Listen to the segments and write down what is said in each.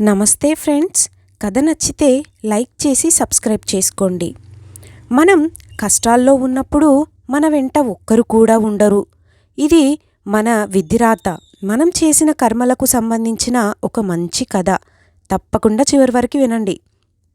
నమస్తే ఫ్రెండ్స్. కథ నచ్చితే లైక్ చేసి సబ్స్క్రైబ్ చేసుకోండి. మనం కష్టాల్లో ఉన్నప్పుడు మన వెంట ఒక్కరు కూడా ఉండరు. ఇది మన విధిరాత. మనం చేసిన కర్మలకు సంబంధించిన ఒక మంచి కథ. తప్పకుండా చివరి వరకు వినండి.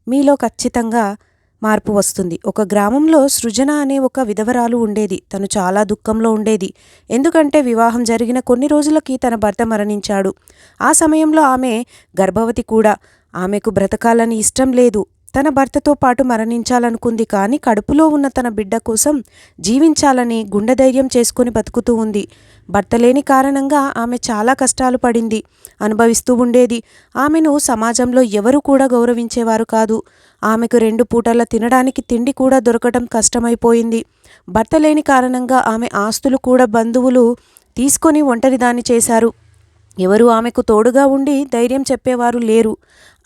మీలో ఖచ్చితంగా మార్పు వస్తుంది. ఒక గ్రామంలో సృజన అనే ఒక విధవరాలు ఉండేది. తను చాలా దుఃఖంలో ఉండేది. ఎందుకంటే వివాహం జరిగిన కొన్ని రోజులకి తన భర్త మరణించాడు. ఆ సమయంలో ఆమె గర్భవతి కూడా. ఆమెకు బ్రతకాలని ఇష్టం లేదు. తన భర్తతో పాటు మరణించాలనుకుంది కానీ కడుపులో ఉన్న తన బిడ్డ కోసం జీవించాలని గుండె ధైర్యం చేసుకుని బతుకుతూ ఉంది. భర్త లేని కారణంగా ఆమె చాలా కష్టాలు పడింది. అనుభవిస్తూ ఉండేది. ఆమెను సమాజంలో ఎవరు కూడా గౌరవించేవారు కాదు. ఆమెకు రెండు పూటల తినడానికి తిండి కూడా దొరకటం కష్టమైపోయింది. భర్త లేని కారణంగా ఆమె ఆస్తులు కూడా బంధువులు తీసుకొని ఒంటరిదాన్ని చేశారు. ఎవరు ఆమెకు తోడుగా ఉండి ధైర్యం చెప్పేవారు లేరు.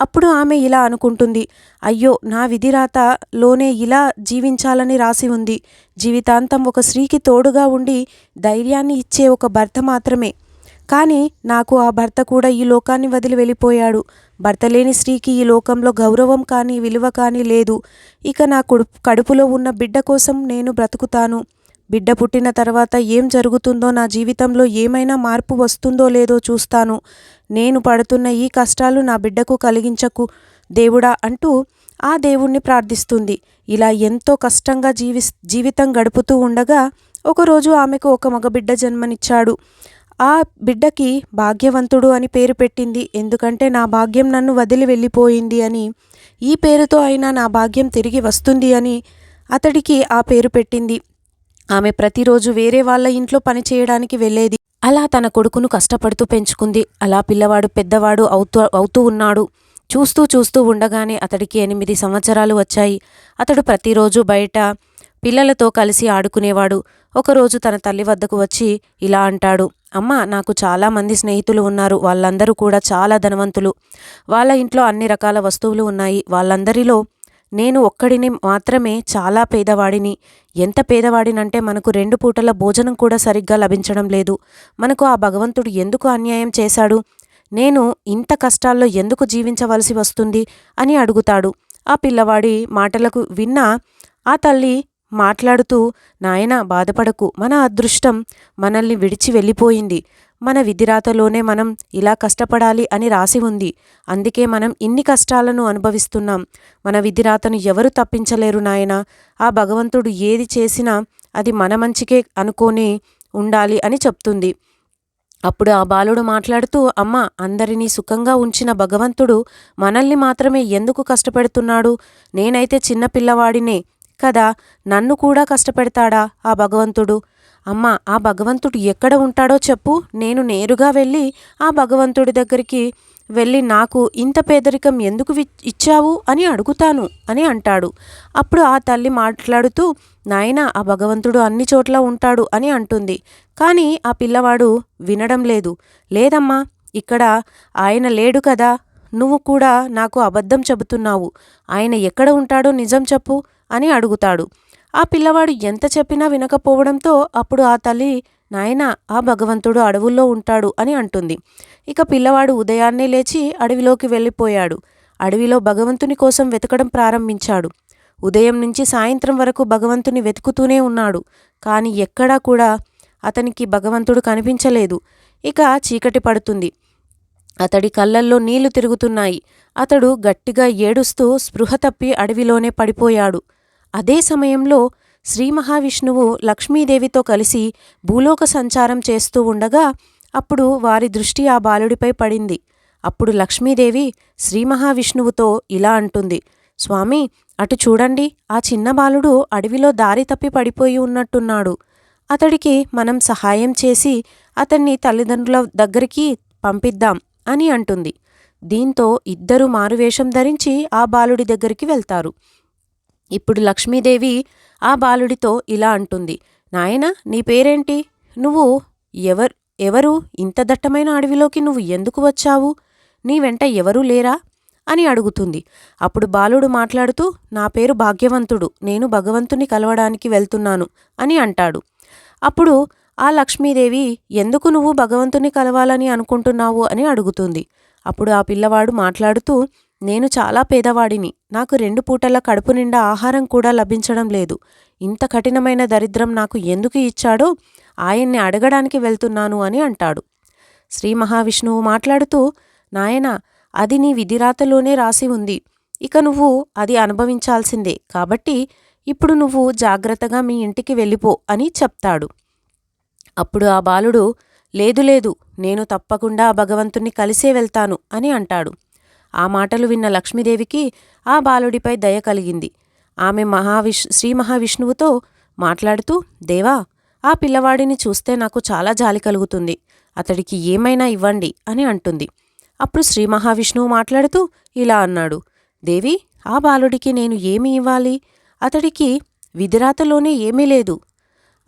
అప్పుడు ఆమె ఇలా అనుకుంటుంది అయ్యో నా విధిరాతలోనే ఇలా జీవించాలని రాసి ఉంది. జీవితాంతం ఒక స్త్రీకి తోడుగా ఉండి ధైర్యాన్ని ఇచ్చే ఒక భర్త మాత్రమే. కానీ నాకు ఆ భర్త కూడా ఈ లోకాన్ని వదిలి వెళ్ళిపోయాడు. భర్త లేని స్త్రీకి ఈ లోకంలో గౌరవం కానీ విలువ కానీ లేదు. ఇక నా కడుపులో ఉన్న బిడ్డ కోసం నేను బ్రతుకుతాను. బిడ్డ పుట్టిన తర్వాత ఏం జరుగుతుందో నా జీవితంలో ఏమైనా మార్పు వస్తుందో లేదో చూస్తాను. నేను పడుతున్న ఈ కష్టాలు నా బిడ్డకు కలిగించకు దేవుడా అంటూ ఆ దేవుణ్ణి ప్రార్థిస్తుంది. ఇలా ఎంతో కష్టంగా జీవి జీవితం గడుపుతూ ఉండగా ఒకరోజు ఆమెకు ఒక మగబిడ్డ జన్మనిచ్చాడు. ఆ బిడ్డకి భాగ్యవంతుడు అని పేరు పెట్టింది. ఎందుకంటే నా భాగ్యం నన్ను వదిలి వెళ్ళిపోయింది అని ఈ పేరుతో అయినా నా భాగ్యం తిరిగి వస్తుంది అని అతడికి ఆ పేరు పెట్టింది. ఆమె ప్రతిరోజు వేరే వాళ్ళ ఇంట్లో పని చేయడానికి వెళ్ళేది. అలా తన కొడుకును కష్టపడుతూ పెంచుకుంది. అలా పిల్లవాడు పెద్దవాడు అవుతూ అవుతూ ఉన్నాడు. చూస్తూ చూస్తూ ఉండగానే అతడికి ఎనిమిది సంవత్సరాలు వచ్చాయి. అతడు ప్రతిరోజు బయట పిల్లలతో కలిసి ఆడుకునేవాడు. ఒకరోజు తన తల్లి వద్దకు వచ్చి ఇలా అంటాడు. అమ్మ నాకు చాలా మంది స్నేహితులు ఉన్నారు. వాళ్ళందరూ కూడా చాలా ధనవంతులు. వాళ్ళ ఇంట్లో అన్ని రకాల వస్తువులు ఉన్నాయి. వాళ్ళందరిలో నేను ఒక్కడిని మాత్రమే చాలా పేదవాడిని. ఎంత పేదవాడినంటే మనకు రెండు పూటల భోజనం కూడా సరిగ్గా లభించడం లేదు. మనకు ఆ భగవంతుడు ఎందుకు అన్యాయం చేశాడు? నేను ఇంత కష్టాల్లో ఎందుకు జీవించవలసి వస్తుంది? అని అడుగుతాడు. ఆ పిల్లవాడి మాటలకు విన్నా ఆ తల్లి మాట్లాడుతూ నాయన బాధపడకు. మన అదృష్టం మనల్ని విడిచి వెళ్ళిపోయింది. మన విధిరాతలోనే మనం ఇలా కష్టపడాలి అని రాసి ఉంది. అందుకే మనం ఇన్ని కష్టాలను అనుభవిస్తున్నాం. మన విధిరాతను ఎవరు తప్పించలేరు నాయన. ఆ భగవంతుడు ఏది చేసినా అది మన మంచికే అనుకొని ఉండాలి అని చెప్తుంది. అప్పుడు ఆ బాలుడు మాట్లాడుతూ అమ్మ అందరినీ సుఖంగా ఉంచిన భగవంతుడు మనల్ని మాత్రమే ఎందుకు కష్టపెడుతున్నాడు? నేనైతే చిన్నపిల్లవాడినే కదా నన్ను కూడా కష్టపెడతాడా ఆ భగవంతుడు? అమ్మా ఆ భగవంతుడు ఎక్కడ ఉంటాడో చెప్పు. నేను నేరుగా వెళ్ళి ఆ భగవంతుడి దగ్గరికి వెళ్ళి నాకు ఇంత పేదరికం ఎందుకు ఇచ్చావు అని అడుగుతాను అని అంటాడు. అప్పుడు ఆ తల్లి మాట్లాడుతూ నాయన ఆ భగవంతుడు అన్ని చోట్ల ఉంటాడు అని అంటుంది. కానీ ఆ పిల్లవాడు వినడం లేదు. లేదమ్మా ఇక్కడ ఆయన లేడు కదా. నువ్వు కూడా నాకు అబద్ధం చెబుతున్నావు. ఆయన ఎక్కడ ఉంటాడో నిజం చెప్పు. అని అడుగుతాడు. ఆ పిల్లవాడు ఎంత చెప్పినా వినకపోవడంతో అప్పుడు ఆ తల్లి నాయన ఆ భగవంతుడు అడవుల్లో ఉంటాడు అని అంటుంది. ఇక పిల్లవాడు ఉదయాన్నే లేచి అడవిలోకి వెళ్ళిపోయాడు. అడవిలో భగవంతుని కోసం వెతకడం ప్రారంభించాడు. ఉదయం నుంచి సాయంత్రం వరకు భగవంతుని వెతుకుతూనే ఉన్నాడు. కానీ ఎక్కడా కూడా అతనికి భగవంతుడు కనిపించలేదు. ఇక చీకటి పడుతుంది. అతడి కళ్ళల్లో నీళ్ళు తిరుగుతున్నాయి. అతడు గట్టిగా ఏడుస్తూ స్పృహ తప్పి అడవిలోనే పడిపోయాడు. అదే సమయంలో శ్రీ మహావిష్ణువు లక్ష్మీదేవితో కలిసి భూలోక సంచారం చేస్తూ ఉండగా అప్పుడు వారి దృష్టి ఆ బాలుడిపై పడింది. అప్పుడు లక్ష్మీదేవి శ్రీ మహావిష్ణువుతో ఇలా అంటుంది స్వామి అటు చూడండి ఆ చిన్న బాలుడు అడవిలో దారి తప్పి పడిపోయి ఉన్నట్టున్నాడు. అతడికి మనం సహాయం చేసి అతన్ని తల్లిదండ్రుల దగ్గరికి పంపిద్దాం అని అంటుంది. దీంతో ఇద్దరు మారువేషం ధరించి ఆ బాలుడి దగ్గరికి వెళ్తారు. ఇప్పుడు లక్ష్మీదేవి ఆ బాలుడితో ఇలా అంటుంది నాయన నీ పేరేంటి? నువ్వు ఎవరు ఎవరు? ఇంత దట్టమైన అడవిలోకి నువ్వు ఎందుకు వచ్చావు? నీ వెంట ఎవరూ లేరా? అని అడుగుతుంది. అప్పుడు బాలుడు మాట్లాడుతూ నా పేరు భాగ్యవంతుడు. నేను భగవంతుని కలవడానికి వెళ్తున్నాను అని అంటాడు. అప్పుడు ఆ లక్ష్మీదేవి ఎందుకు నువ్వు భగవంతుని కలవాలని అనుకుంటున్నావు? అని అడుగుతుంది. అప్పుడు ఆ పిల్లవాడు మాట్లాడుతూ నేను చాలా పేదవాడిని. నాకు రెండు పూటల కడుపు నిండా ఆహారం కూడా లభించడం లేదు. ఇంత కఠినమైన దరిద్రం నాకు ఎందుకు ఇచ్చాడో ఆయన్ని అడగడానికి వెళ్తున్నాను అని అంటాడు. శ్రీ మహావిష్ణువు మాట్లాడుతూ నాయనా అది నీ విధిరాతలోనే రాసి ఉంది. ఇక నువ్వు అది అనుభవించాల్సిందే. కాబట్టి ఇప్పుడు నువ్వు జాగ్రత్తగా మీ ఇంటికి వెళ్ళిపో అని చెప్తాడు. అప్పుడు ఆ బాలుడు లేదు లేదు నేను తప్పకుండా ఆ భగవంతుణ్ణి కలిసే వెళ్తాను అని అంటాడు. ఆ మాటలు విన్న లక్ష్మీదేవికి ఆ బాలుడిపై దయ కలిగింది. ఆమె మహావిష్ శ్రీ మహావిష్ణువుతో మాట్లాడుతూ దేవా ఆ పిల్లవాడిని చూస్తే నాకు చాలా జాలి కలుగుతుంది. అతడికి ఏమైనా ఇవ్వండి అని అంటుంది. అప్పుడు శ్రీ మహావిష్ణువు మాట్లాడుతూ ఇలా అన్నాడు. దేవి ఆ బాలుడికి నేను ఏమి ఇవ్వాలి? అతడికి విధిరాతలోనే ఏమీ లేదు.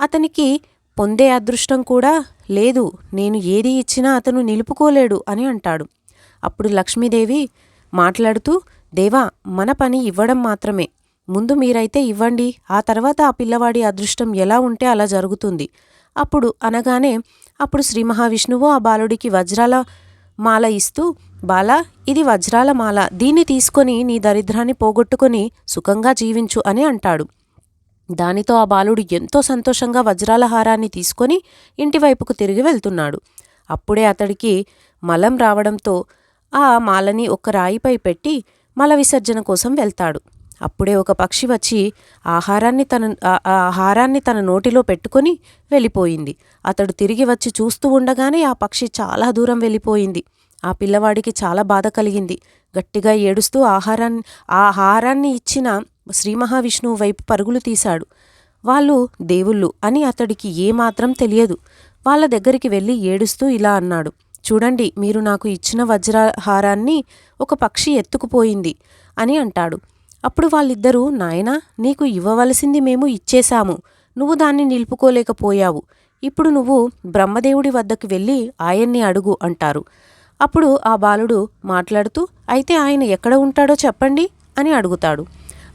అతనికి పొందే అదృష్టం కూడా లేదు. నేను ఏది ఇచ్చినా అతను నిలుపుకోలేడు అని అంటాడు. అప్పుడు లక్ష్మీదేవి మాట్లాడుతూ దేవా మన పని ఇవ్వడం మాత్రమే. ముందు మీరైతే ఇవ్వండి. ఆ తర్వాత ఆ పిల్లవాడి అదృష్టం ఎలా ఉంటే అలా జరుగుతుంది. అప్పుడు అనగానే అప్పుడు శ్రీ మహావిష్ణువు ఆ బాలుడికి వజ్రాల మాల ఇస్తూ బాల ఇది వజ్రాల మాల. దీన్ని తీసుకొని నీ దరిద్రాన్ని పోగొట్టుకొని సుఖంగా జీవించు అని అంటాడు. దానితో ఆ బాలుడు ఎంతో సంతోషంగా వజ్రాల హారాన్ని తీసుకొని ఇంటివైపుకు తిరిగి వెళ్తున్నాడు. అప్పుడే అతడికి మలం రావడంతో ఆ మాలని ఒక రాయిపై పెట్టి మల విసర్జన కోసం వెళ్తాడు. అప్పుడే ఒక పక్షి వచ్చి ఆహారాన్ని తన ఆ- ఆహారాన్ని తన నోటిలో పెట్టుకొని వెళ్ళిపోయింది. అతడు తిరిగి వచ్చి చూస్తూ ఉండగానే ఆ పక్షి చాలా దూరం వెళ్ళిపోయింది. ఆ పిల్లవాడికి చాలా బాధ కలిగింది. గట్టిగా ఏడుస్తూ ఆహారాన్ని ఆ ఆహారాన్ని ఇచ్చిన శ్రీ మహావిష్ణువు వైపు పరుగులు తీశాడు. వాళ్ళు దేవుళ్ళు అని అతడికి ఏమాత్రం తెలియదు. వాళ్ళ దగ్గరికి వెళ్ళి ఏడుస్తూ ఇలా అన్నాడు. చూడండి మీరు నాకు ఇచ్చిన వజ్రహారాన్ని ఒక పక్షి ఎత్తుకుపోయింది అని అంటాడు. అప్పుడు వాళ్ళిద్దరూ నాయనా నీకు ఇవ్వవలసింది మేము ఇచ్చేశాము. నువ్వు దాన్ని నిలుపుకోలేకపోయావు. ఇప్పుడు నువ్వు బ్రహ్మదేవుడి వద్దకు వెళ్ళి ఆయన్ని అడుగు అంటారు. అప్పుడు ఆ బాలుడు మాట్లాడుతూ అయితే ఆయన ఎక్కడ ఉంటాడో చెప్పండి అని అడుగుతాడు.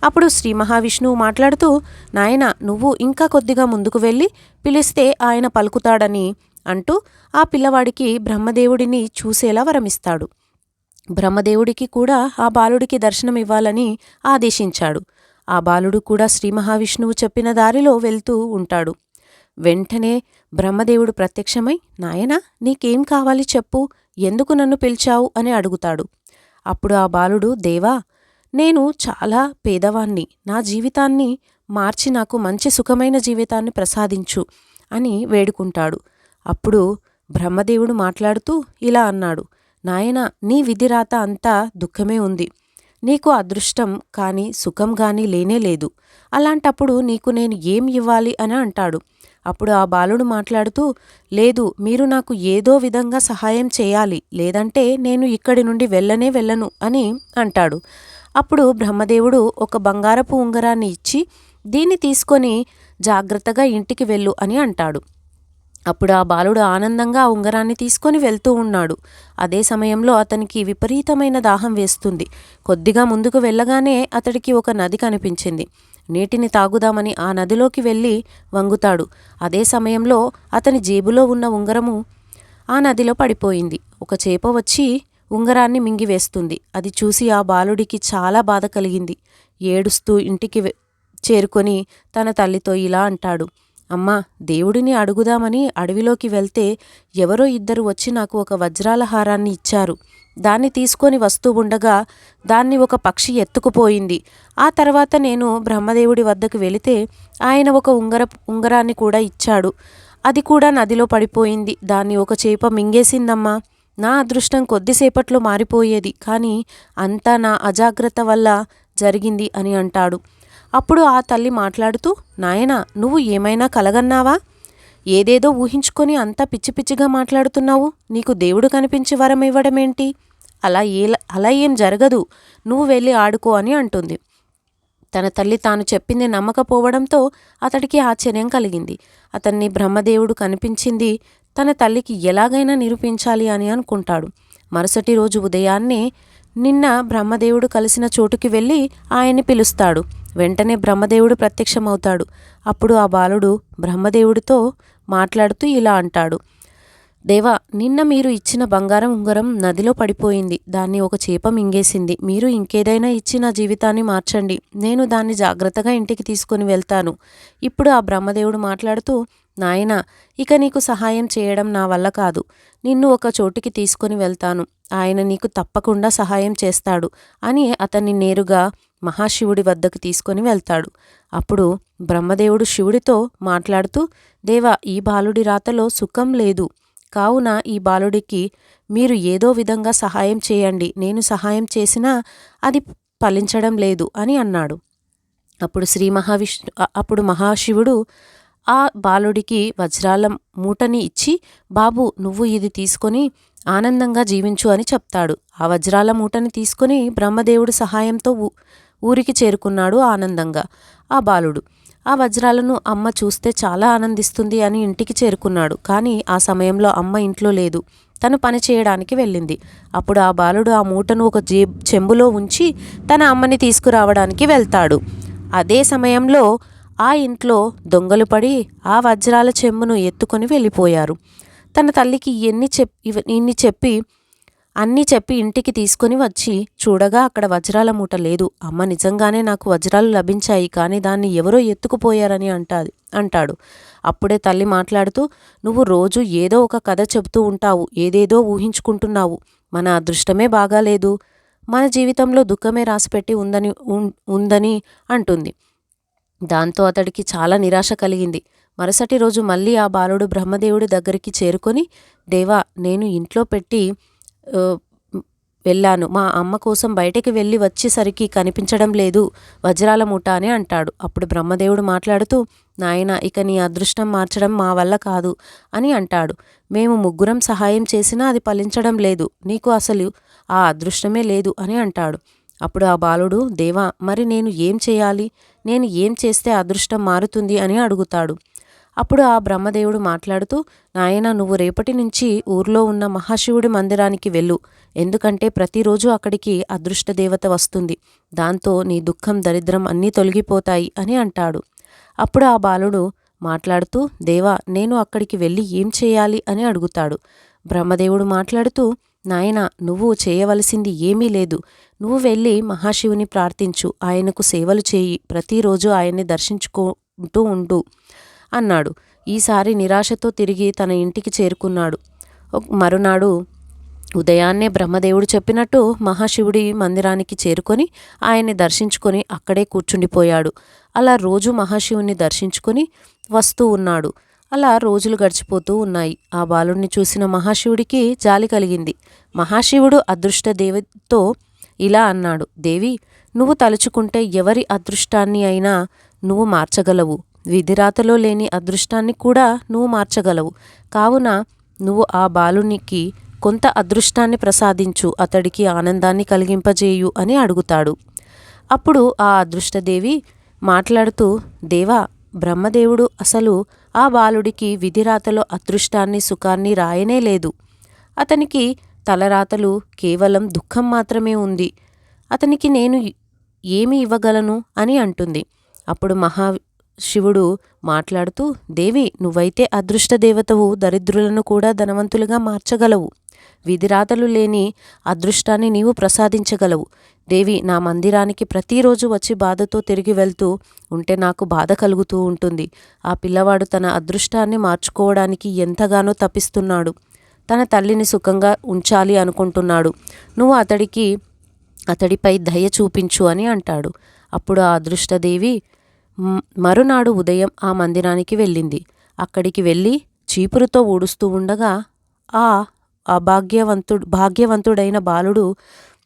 అప్పుడు శ్రీ మహావిష్ణువు మాట్లాడుతూ నాయన నువ్వు ఇంకా కొద్దిగా ముందుకు వెళ్ళి పిలిస్తే ఆయన పలుకుతాడని అంటూ ఆ పిల్లవాడికి బ్రహ్మదేవుడిని చూసేలా వరమిస్తాడు. బ్రహ్మదేవుడికి కూడా ఆ బాలుడికి దర్శనం ఇవ్వాలని ఆదేశించాడు. ఆ బాలుడు కూడా శ్రీ మహావిష్ణువు చెప్పిన దారిలో వెళ్తూ ఉంటాడు. వెంటనే బ్రహ్మదేవుడు ప్రత్యక్షమై నాయనా నీకేం కావాలి చెప్పు ఎందుకు నన్ను పిలిచావు? అని అడుగుతాడు. అప్పుడు ఆ బాలుడు దేవా నేను చాలా పేదవాణ్ణి నా జీవితాన్ని మార్చి నాకు మంచి సుఖమైన జీవితాన్ని ప్రసాదించు అని వేడుకుంటాడు. అప్పుడు బ్రహ్మదేవుడు మాట్లాడుతూ ఇలా అన్నాడు నాయన నీ విధిరాత అంతా దుఃఖమే ఉంది. నీకు అదృష్టం కానీ సుఖం కానీ లేనే లేదు. అలాంటప్పుడు నీకు నేను ఏం ఇవ్వాలి? అని అంటాడు. అప్పుడు ఆ బాలుడు మాట్లాడుతూ లేదు మీరు నాకు ఏదో విధంగా సహాయం చేయాలి. లేదంటే నేను ఇక్కడి నుండి వెళ్ళనే వెళ్ళను అని అంటాడు. అప్పుడు బ్రహ్మదేవుడు ఒక బంగారపు ఉంగరాన్ని ఇచ్చి దీన్ని తీసుకొని జాగ్రత్తగా ఇంటికి వెళ్ళు అని అంటాడు. అప్పుడు ఆ బాలుడు ఆనందంగా ఆ ఉంగరాన్ని తీసుకొని వెళ్తూ ఉన్నాడు. అదే సమయంలో అతనికి విపరీతమైన దాహం వేస్తుంది. కొద్దిగా ముందుకు వెళ్ళగానే అతడికి ఒక నది కనిపించింది. నీటిని తాగుదామని ఆ నదిలోకి వెళ్ళి వంగుతాడు. అదే సమయంలో అతని జేబులో ఉన్న ఉంగరము ఆ నదిలో పడిపోయింది. ఒక చేప వచ్చి ఉంగరాన్ని మింగివేస్తుంది అది చూసి ఆ బాలుడికి చాలా బాధ కలిగింది. ఏడుస్తూ ఇంటికి చేరుకొని తన తల్లితో ఇలా అంటాడు. అమ్మా దేవుడిని అడుగుదామని అడవిలోకి వెళ్తే ఎవరో ఇద్దరు వచ్చి నాకు ఒక వజ్రాల హారాన్ని ఇచ్చారు. దాన్ని తీసుకొని వస్తూ ఉండగా దాన్ని ఒక పక్షి ఎత్తుకుపోయింది. ఆ తర్వాత నేను బ్రహ్మదేవుడి వద్దకు వెళితే ఆయన ఒక ఉంగర ఉంగరాన్ని కూడా ఇచ్చాడు. అది కూడా నదిలో పడిపోయింది. దాన్ని ఒక చేప మింగేసిందమ్మా. నా అదృష్టం కొద్దిసేపట్లో మారిపోయేది కానీ అంతా నా అజాగ్రత్త వల్ల జరిగింది అని అంటాడు. అప్పుడు ఆ తల్లి మాట్లాడుతూ నాయనా నువ్వు ఏమైనా కలగన్నావా? ఏదేదో ఊహించుకొని అంతా పిచ్చి పిచ్చిగా మాట్లాడుతున్నావు. నీకు దేవుడు కనిపించి వరం ఇవ్వడమేంటి? అలా ఏ అలా ఏం జరగదు. నువ్వు వెళ్ళి ఆడుకో అని అంటుంది. తన తల్లి తాను చెప్పింది నమ్మకపోవడంతో అతడికి ఆశ్చర్యం కలిగింది. అతన్ని బ్రహ్మదేవుడు కనిపించింది తన తల్లికి ఎలాగైనా నిరూపించాలి అని అనుకుంటాడు. మరుసటి రోజు ఉదయాన్నే నిన్న బ్రహ్మదేవుడు కలిసిన చోటుకి వెళ్ళి ఆయన్ని పిలుస్తాడు. వెంటనే బ్రహ్మదేవుడు ప్రత్యక్షమవుతాడు. అప్పుడు ఆ బాలుడు బ్రహ్మదేవుడితో మాట్లాడుతూ ఇలా అంటాడు. దేవా నిన్న మీరు ఇచ్చిన బంగారం ఉంగరం నదిలో పడిపోయింది. దాన్ని ఒక చేప మింగేసింది. మీరు ఇంకేదైనా ఇచ్చి నా జీవితాన్ని మార్చండి. నేను దాన్ని జాగ్రత్తగా ఇంటికి తీసుకొని వెళ్తాను. ఇప్పుడు ఆ బ్రహ్మదేవుడు మాట్లాడుతూ నాయనా ఇక నీకు సహాయం చేయడం నా వల్ల కాదు. నిన్ను ఒక చోటికి తీసుకొని వెళ్తాను. ఆయన నీకు తప్పకుండా సహాయం చేస్తాడు అని అతన్ని నేరుగా మహాశివుడి వద్దకు తీసుకొని వెళ్తాడు. అప్పుడు బ్రహ్మదేవుడు శివుడితో మాట్లాడుతూ దేవా ఈ బాలుడి రాతలో సుఖం లేదు. కావున ఈ బాలుడికి మీరు ఏదో విధంగా సహాయం చేయండి. నేను సహాయం చేసినా అది ఫలించడం లేదు అని అన్నాడు. అప్పుడు శ్రీ మహావిష్ణు అప్పుడు మహాశివుడు ఆ బాలుడికి వజ్రాల మూటని ఇచ్చి బాబు నువ్వు ఇది తీసుకొని ఆనందంగా జీవించు అని చెప్తాడు. ఆ వజ్రాల మూటని తీసుకొని బ్రహ్మదేవుడు సహాయంతో ఊరికి చేరుకున్నాడు ఆనందంగా. ఆ బాలుడు ఆ వజ్రాలను అమ్మ చూస్తే చాలా ఆనందిస్తుంది అని ఇంటికి చేరుకున్నాడు. కానీ ఆ సమయంలో అమ్మ ఇంట్లో లేదు. తను పని చేయడానికి వెళ్ళింది. అప్పుడు ఆ బాలుడు ఆ మూటను ఒక జే చెంబులో ఉంచి తన అమ్మని తీసుకురావడానికి వెళ్తాడు. అదే సమయంలో ఆ ఇంట్లో దొంగలు పడి ఆ వజ్రాల చెంబును ఎత్తుకొని వెళ్ళిపోయారు. తన తల్లికి ఎన్ని చెప్ ఇన్ని చెప్పి అన్నీ చెప్పి ఇంటికి తీసుకొని వచ్చి చూడగా అక్కడ వజ్రాల మూట లేదు. అమ్మ నిజంగానే నాకు వజ్రాలు లభించాయి కానీ దాన్ని ఎవరో ఎత్తుకుపోయారని అంటాది అంటాడు. అప్పుడే తల్లి మాట్లాడుతూ నువ్వు రోజు ఏదో ఒక కథ చెబుతూ ఉంటావు ఏదేదో ఊహించుకుంటున్నావు. మన అదృష్టమే బాగాలేదు. మన జీవితంలో దుఃఖమే రాసిపెట్టి ఉందని ఉందని అంటుంది. దాంతో అతడికి చాలా నిరాశ కలిగింది. మరుసటి రోజు మళ్ళీ ఆ బాలుడు బ్రహ్మదేవుడి దగ్గరికి చేరుకొని దేవా నేను ఇంట్లో పెట్టి వెళ్ళాను. మా అమ్మ కోసం బయటికి వెళ్ళి వచ్చేసరికి కనిపించడం లేదు. వజ్రాల మూట అని అంటాడు. అప్పుడు బ్రహ్మదేవుడు మాట్లాడుతూ నాయన ఇక నీ అదృష్టం మార్చడం మా వల్ల కాదు అని అంటాడు. మేము ముగ్గురం సహాయం చేసినా అది ఫలించడం లేదు. నీకు అసలు ఆ అదృష్టమే లేదు అని అంటాడు. అప్పుడు ఆ బాలుడు దేవా మరి నేను ఏం చేయాలి? నేను ఏం చేస్తే అదృష్టం మారుతుంది? అని అడుగుతాడు. అప్పుడు ఆ బ్రహ్మదేవుడు మాట్లాడుతూ నాయన నువ్వు రేపటి నుంచి ఊర్లో ఉన్న మహాశివుడి మందిరానికి వెళ్ళు. ఎందుకంటే ప్రతిరోజు అక్కడికి అదృష్ట దేవత వస్తుంది. దాంతో నీ దుఃఖం దరిద్రం అన్నీ తొలగిపోతాయి అని అంటాడు. అప్పుడు ఆ బాలుడు మాట్లాడుతూ దేవా నేను అక్కడికి వెళ్ళి ఏం చేయాలి అని అడుగుతాడు. బ్రహ్మదేవుడు మాట్లాడుతూ నాయన నువ్వు చేయవలసింది ఏమీ లేదు. నువ్వు వెళ్ళి మహాశివుని ప్రార్థించు. ఆయనకు సేవలు చేయి. ప్రతిరోజు ఆయన్ని దర్శించుకుంటూ ఉండు. అన్నాడు. ఈసారి నిరాశతో తిరిగి తన ఇంటికి చేరుకున్నాడు. మరునాడు ఉదయాన్నే బ్రహ్మదేవుడు చెప్పినట్టు మహాశివుడి మందిరానికి చేరుకొని ఆయన్ని దర్శించుకొని అక్కడే కూర్చుండిపోయాడు. అలా రోజు మహాశివుణ్ణి దర్శించుకొని వస్తూ ఉన్నాడు. అలా రోజులు గడిచిపోతూ ఉన్నాయి. ఆ బాలుణ్ణి చూసిన మహాశివుడికి జాలి కలిగింది. మహాశివుడు అదృష్ట దేవితో ఇలా అన్నాడు. దేవి నువ్వు తలుచుకుంటే ఎవరి అదృష్టాన్ని అయినా నువ్వు మార్చగలవు. విధిరాతలో లేని అదృష్టాన్ని కూడా నువ్వు మార్చగలవు. కావున నువ్వు ఆ బాలునికి కొంత అదృష్టాన్ని ప్రసాదించు అతడికి ఆనందాన్ని కలిగింపజేయు అని అడుగుతాడు. అప్పుడు ఆ అదృష్టదేవి మాట్లాడుతూ దేవా బ్రహ్మదేవుడు అసలు ఆ బాలుడికి విధిరాతలో అదృష్టాన్ని సుఖాన్ని రాయనే లేదు. అతనికి తలరాతలు కేవలం దుఃఖం మాత్రమే ఉంది. అతనికి నేను ఏమి ఇవ్వగలను? అని అంటుంది. అప్పుడు మహా శివుడు మాట్లాడుతూ దేవి నువ్వైతే అదృష్ట దేవతవు దరిద్రులను కూడా ధనవంతులుగా మార్చగలవు. విధిరాతలు లేని అదృష్టాన్ని నీవు ప్రసాదించగలవు. దేవి నా మందిరానికి ప్రతిరోజు వచ్చి బాధతో తిరిగి వెళ్తూ ఉంటే నాకు బాధ కలుగుతూ ఉంటుంది. ఆ పిల్లవాడు తన అదృష్టాన్ని మార్చుకోవడానికి ఎంతగానో తపిస్తున్నాడు. తన తల్లిని సుఖంగా ఉంచాలి అనుకుంటున్నాడు. నువ్వు అతడికి అతడిపై దయ చూపించు అని అంటాడు. అప్పుడు ఆ అదృష్టదేవి మరునాడు ఉదయం ఆ మందిరానికి వెళ్ళింది. అక్కడికి వెళ్ళి చీపురుతో ఊడుస్తూ ఉండగా ఆ అభాగ్యవంతుడు భాగ్యవంతుడైన బాలుడు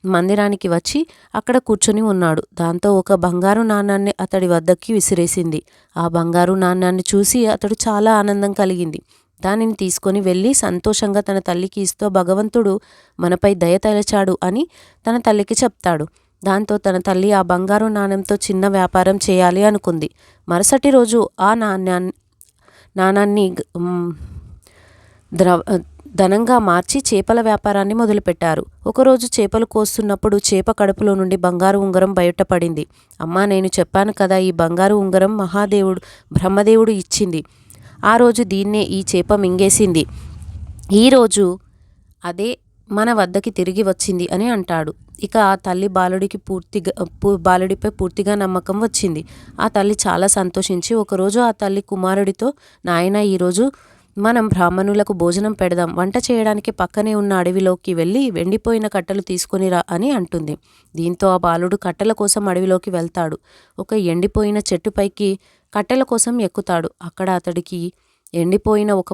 మందిరానికి వచ్చి అక్కడ కూర్చొని ఉన్నాడు. దాంతో ఒక బంగారు నాణాన్ని అతడి వద్దకి విసిరేసింది. ఆ బంగారు నాణాన్ని చూసి అతడు చాలా ఆనందం కలిగింది. దానిని తీసుకొని వెళ్ళి సంతోషంగా తన తల్లికి ఇస్తూ భగవంతుడు మనపై దయ తలచాడు అని తన తల్లికి చెప్తాడు. దాంతో తన తల్లి ఆ బంగారు నాణ్యంతో చిన్న వ్యాపారం చేయాలి అనుకుంది. మరుసటి రోజు ఆ నాణ్యాన్ని నాణాన్ని ద్రవ ధనంగా మార్చి చేపల వ్యాపారాన్ని మొదలుపెట్టారు. ఒకరోజు చేపలు కోస్తున్నప్పుడు చేప కడుపులో నుండి బంగారు ఉంగరం బయటపడింది అమ్మా నేను చెప్పాను కదా ఈ బంగారు ఉంగరం మహాదేవుడు బ్రహ్మదేవుడు ఇచ్చింది. ఆ రోజు దీన్నే ఈ చేప మింగేసింది. ఈరోజు అదే మన వద్దకి తిరిగి వచ్చింది అని అంటాడు. ఇక ఆ తల్లి బాలుడికి పూర్తిగా బాలుడిపై పూర్తిగా నమ్మకం వచ్చింది. ఆ తల్లి చాలా సంతోషించి ఒకరోజు ఆ తల్లి కుమారుడితో నాయన ఈరోజు మనం బ్రాహ్మణులకు భోజనం పెడదాం. వంట చేయడానికి పక్కనే ఉన్న అడవిలోకి వెళ్ళి వెండిపోయిన కట్టెలు తీసుకొనిరా అని అంటుంది. దీంతో ఆ బాలుడు కట్టెల కోసం అడవిలోకి వెళ్తాడు. ఒక ఎండిపోయిన చెట్టుపైకి కట్టెల కోసం ఎక్కుతాడు. అక్కడ అతడికి ఎండిపోయిన ఒక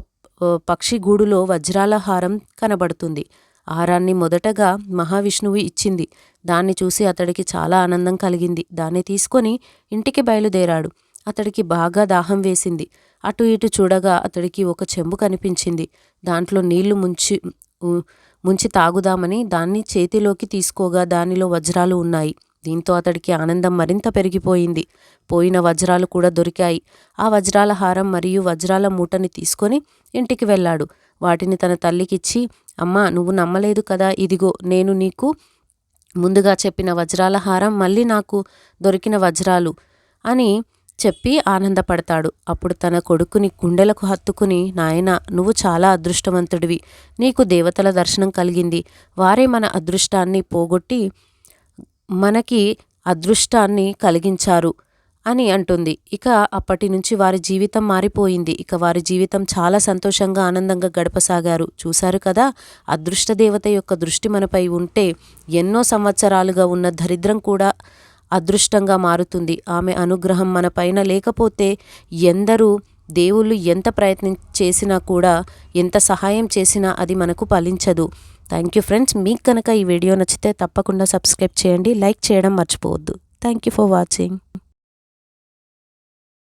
పక్షి గూడులో వజ్రాల హారం కనబడుతుంది. హారాన్ని మొదటగా మహావిష్ణువు ఇచ్చింది. దాన్ని చూసి అతడికి చాలా ఆనందం కలిగింది. దాన్ని తీసుకొని ఇంటికి బయలుదేరాడు. అతడికి బాగా దాహం వేసింది. అటు ఇటు చూడగా అతడికి ఒక చెంబు కనిపించింది. దాంట్లో నీళ్ళు ముంచి ముంచి తాగుదామని దాన్ని చేతిలోకి తీసుకోగా దానిలో వజ్రాలు ఉన్నాయి. దీంతో అతడికి ఆనందం మరింత పెరిగిపోయింది. పోయిన వజ్రాలు కూడా దొరికాయి. ఆ వజ్రాల హారం మరియు వజ్రాల మూటని తీసుకొని ఇంటికి వెళ్ళాడు. వాటిని తన తల్లికిచ్చి అమ్మా నువ్వు నమ్మలేదు కదా. ఇదిగో నేను నీకు ముందుగా చెప్పిన వజ్రాల హారం మళ్ళీ నాకు దొరికిన వజ్రాలు అని చెప్పి ఆనందపడతాడు. అప్పుడు తన కొడుకుని గుండెలకు హత్తుకుని నాయన నువ్వు చాలా అదృష్టవంతుడివి. నీకు దేవతల దర్శనం కలిగింది. వారే మన అదృష్టాన్ని పోగొట్టి మనకి అదృష్టాన్ని కలిగించారు. అని అంటుంది. ఇక అప్పటి నుంచి వారి జీవితం మారిపోయింది. ఇక వారి జీవితం చాలా సంతోషంగా ఆనందంగా గడపసాగారు. చూశారు కదా అదృష్టదేవత యొక్క దృష్టి మనపై ఉంటే ఎన్నో సంవత్సరాలుగా ఉన్న దరిద్రం కూడా అదృష్టంగా మారుతుంది. ఆమె అనుగ్రహం మన పైన లేకపోతే ఎందరూ దేవుళ్ళు ఎంత ప్రయత్నం చేసినా కూడా ఎంత సహాయం చేసినా అది మనకు ఫలించదు. Thank you friends. మీకు కనుక ఈ వీడియో నచ్చితే తప్పకుండా సబ్స్క్రైబ్ చేయండి. లైక్ చేయడం మర్చిపోవద్దు. Thank you for watching.